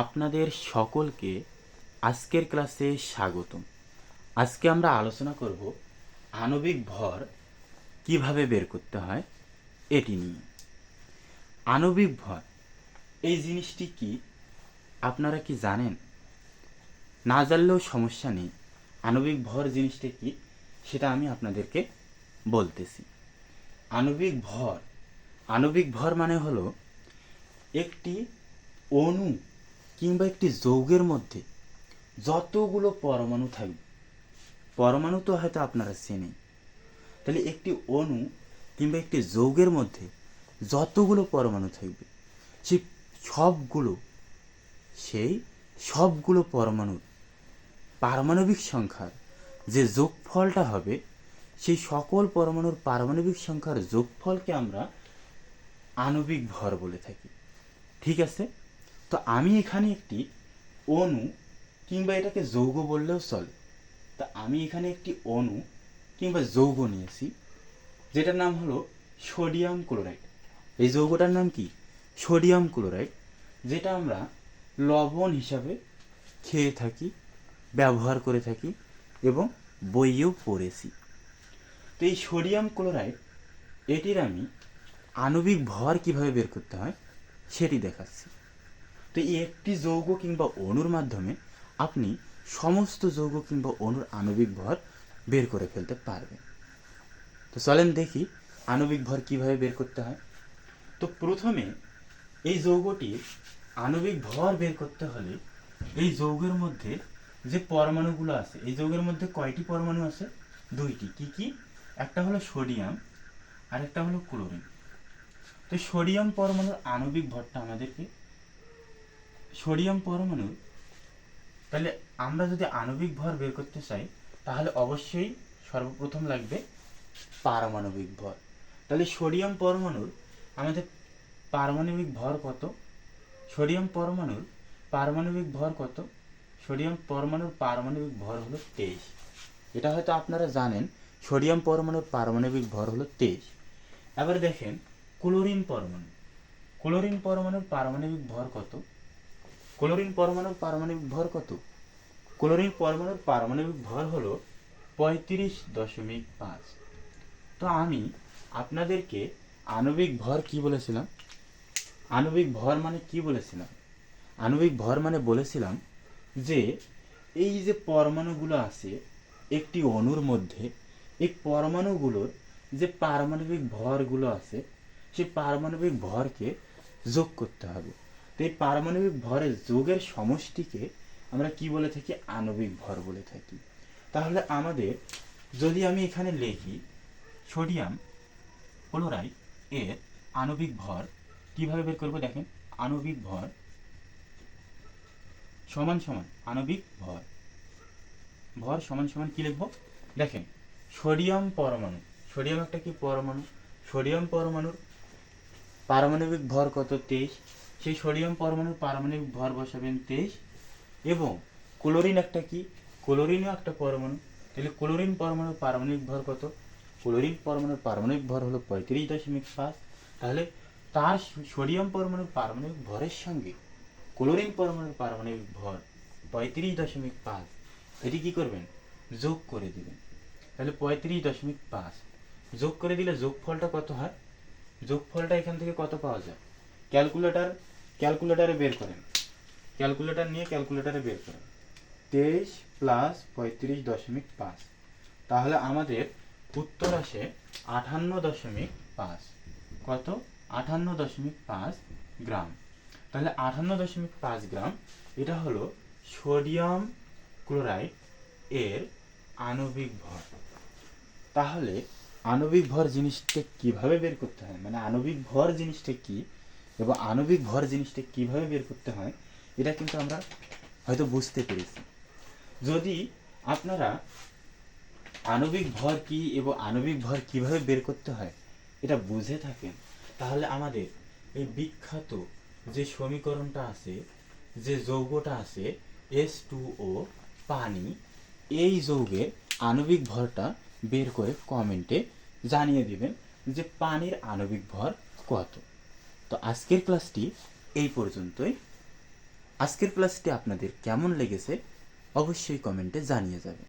আপনাদের সকলকে আজকের ক্লাসে স্বাগতম। আজকে আমরা আলোচনা করব আণবিক ভর কীভাবে বের করতে হয় এটি নিয়ে। আণবিক ভর, এই জিনিসটি কি? আপনারা কি জানেন? না জানলেও সমস্যা নেই, আণবিক ভর জিনিসটা কি সেটা আমি আপনাদেরকে বলতেছি। আণবিক ভর আণবিক ভর মানে হলো একটি অণু কিংবা একটি যৌগের মধ্যে যতগুলো পরমাণু থাকবে, পরমাণু তো হয়তো আপনারা চেনেন। তাহলে একটি অণু কিংবা একটি যৌগের মধ্যে যতগুলো পরমাণু থাকবে, সেই সবগুলো সেই সবগুলো পরমাণুর পারমাণবিক সংখ্যার যে যোগফলটা হবে, সেই সকল পরমাণুর পারমাণবিক সংখ্যার যোগফলকে আমরা আণবিক ভর বলে থাকি। ঠিক আছে? তো আমি এখানে একটি অণু কিংবা এটাকে যৌগ বললেও চলে। তা আমি এখানে একটি অণু কিংবা যৌগ নিয়েছি, যেটার নাম হলো সোডিয়াম ক্লোরাইড। এই যৌগটার নাম কি? সোডিয়াম ক্লোরাইড, যেটা আমরা লবণ হিসাবে খেয়ে থাকি, ব্যবহার করে থাকি এবং বইয়েও পড়েছি। তো এই সোডিয়াম ক্লোরাইড, এটির আমি আণবিক ভর কীভাবে বের করতে হয় সেটি দেখাচ্ছি। তো এই একটি যৌগ কিংবা অণুর মাধ্যমে আপনি সমস্ত যৌগ কিংবা অণুর আণবিক ভর বের করে ফেলতে পারবেন। তো চলেন দেখি আণবিক ভর কীভাবে বের করতে হয়। তো প্রথমে এই যৌগটির আণবিক ভর বের করতে হলে এই যৌগের মধ্যে যে পরমাণুগুলো আছে, এই যৌগের মধ্যে কয়টি পরমাণু আছে? দুইটি। কি কি? একটা হলো সোডিয়াম আর একটা হলো ক্লোরিন। তো সোডিয়াম পরমাণুর আণবিক ভরটা আমাদেরকে সোডিয়াম পরমাণু, তাহলে আমরা যদি আণবিক ভর বের করতে চাই, তাহলে অবশ্যই সর্বপ্রথম লাগবে পারমাণবিক ভর। তাহলে সোডিয়াম পরমাণুর আমাদের পারমাণবিক ভর কত? সোডিয়াম পরমাণুর পারমাণবিক ভর কত? সোডিয়াম পরমাণুর পারমাণবিক ভর হলো তেইশ। এটা হয়তো আপনারা জানেন, সোডিয়াম পরমাণুর পারমাণবিক ভর হলো তেইশ। এবার দেখেন, ক্লোরিন পরমাণু। ক্লোরিন পরমাণুর পারমাণবিক ভর কত? ক্লোরিন পরমাণুর পারমাণবিক ভর কত? ক্লোরিন পরমাণুর পারমাণবিক ভর হলো পঁয়ত্রিশ দশমিক পাঁচ। তো আমি আপনাদেরকে আণবিক ভর কি বলেছিলাম? আণবিক ভর মানে কি বলেছিলাম? আণবিক ভর মানে বলেছিলাম যে এই যে পরমাণুগুলো আছে, একটি অণুর মধ্যে, এই পরমাণুগুলোর যে পারমাণবিক ভরগুলো আছে সেই পারমাণবিক ভরকে যোগ করতে হবে। তো এই পারমাণবিক ভরের যোগের সমষ্টিকে আমরা কি বলে থাকি? আণবিক ভর বলে থাকি। তাহলে আমাদের যদি আমি এখানে লিখি, সোডিয়াম ক্লোরাইড এর আণবিক ভর কীভাবে বের করব দেখেন? আণবিক ভর সমান সমান, আণবিক ভর। ভর সমান সমান কি লিখব? দেখেন, সোডিয়াম পরমাণু। সোডিয়াম একটা কি পরমাণু? সোডিয়াম পরমাণুর পারমাণবিক ভর কত? তেইশ। সেই সোডিয়াম পরমাণুর পারমাণবিক ভর বসাবেন তেইশ এবং ক্লোরিন একটা কি? ক্লোরিনও একটা পরমাণু। তাহলে ক্লোরিন পরমাণুর পারমাণবিক ভর কত? ক্লোরিন পরমাণুর পারমাণবিক ভর হলো পঁয়ত্রিশ দশমিক পাঁচ। তাহলে তার সোডিয়াম পরমাণুর পারমাণবিক ভরের সঙ্গে ক্লোরিন পরমাণুর পারমাণবিক ভর পঁয়ত্রিশ দশমিক পাঁচ। এটি কি করবেন? যোগ করে দিবেন। তাহলে পঁয়ত্রিশ দশমিক পাঁচ। যোগ করে দিলে যোগফলটা কত হয়? যোগফলটা এখান থেকে কত পাওয়া যায়? ক্যালকুলেটর ক্যালকুলেটারে বের করেন। ক্যালকুলেটর নিয়ে ক্যালকুলেটারে বের করেন। তেইশ প্লাস পঁয়ত্রিশ দশমিক পাঁচ। তাহলে আমাদের উত্তর আসে আটান্ন দশমিক পাঁচ। কত? আঠান্ন দশমিক পাঁচ গ্রাম। তাহলে আঠান্ন দশমিক পাঁচ গ্রাম, এটা হলো সোডিয়াম ক্লোরাইড এর আণবিক ভর। তাহলে আণবিক ভর জিনিসটা কীভাবে বের করতে হয়? মানে আণবিক ভর জিনিসটা কি? এবং আণবিক ভর জিনিসটা কীভাবে বের করতে হয়, এটা কিন্তু আমরা হয়তো বুঝতে পেরেছি। যদি আপনারা আণবিক ভর কি এবং আণবিক ভর কীভাবে বের করতে হয়, এটা বুঝে থাকেন, তাহলে আমাদের এই বিখ্যাত যে সমীকরণটা আছে, যে যৌগটা আছে, এস টু ও, পানি, এই যৌগের আণবিক ভরটা বের করে কমেন্টে জানিয়ে দিবেন যে পানির আণবিক ভর কত। তো আজকের ক্লাসটি এই পর্যন্তই। আজকের ক্লাসটি আপনাদের কেমন লেগেছে অবশ্যই কমেন্টে জানিয়ে যাবে